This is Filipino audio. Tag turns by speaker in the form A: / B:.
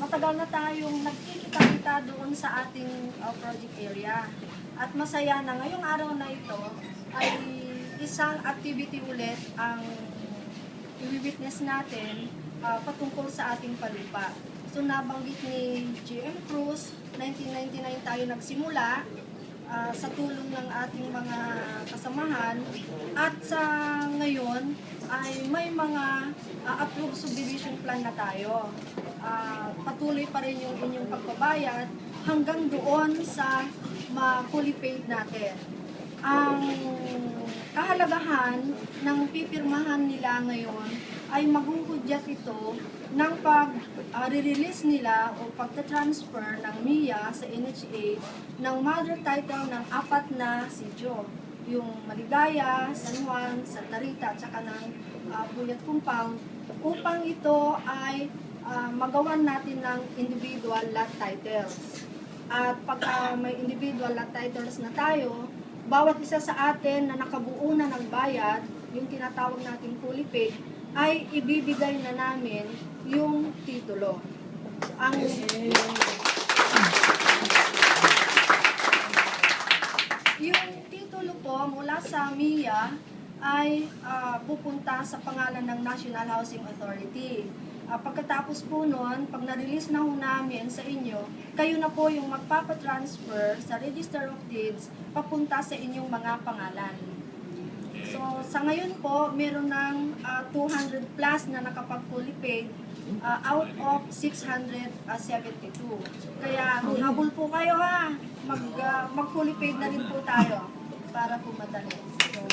A: matagal na tayong nagkikita-kita doon sa ating uh, project area. At masaya na ngayong araw na ito ay isang activity ulit ang i-witness natin uh, patungkol sa ating palupa. So nabanggit ni GM Cruz, 1999 tayo nagsimula ah, sa tulong ng ating mga kasamahan at sa ngayon ay may mga ah, approved subdivision plan na tayo. Ah, patuloy pa rin yung inyong pagbabayad hanggang doon sa ma-fully paid natin. Ang kahalagahan ng pipirmahan nila ngayon ay maghuhudyat ito ng pag ah, re-release nila o pagta-transfer ng MIA sa NHA ng mother title ng apat na sityo. Yung Maligaya, San Juan, Santa Rita, at saka ng ah, Buyat Compound upang ito ay ah, magawan natin ng individual lot titles. At pagka may individual lot titles na tayo, bawat isa sa atin na nakabuo na ng bayad, yung tinatawag nating fully paid, ay ibibigay na namin yung titulo. Ang yung titulo po mula sa MIA ay ah, pupunta sa pangalan ng National Housing Authority. Ah, pagkatapos po nun, pag na-release na ho namin sa inyo, kayo na po yung magpapatransfer sa Register of Deeds papunta sa inyong mga pangalan. So, sa ngayon po, meron ng ah, 200 plus na nakapag-fully paid ah, out of 672. Kaya habol po kayo ha. Mag, mag-fully paid na rin po tayo para po madali. So,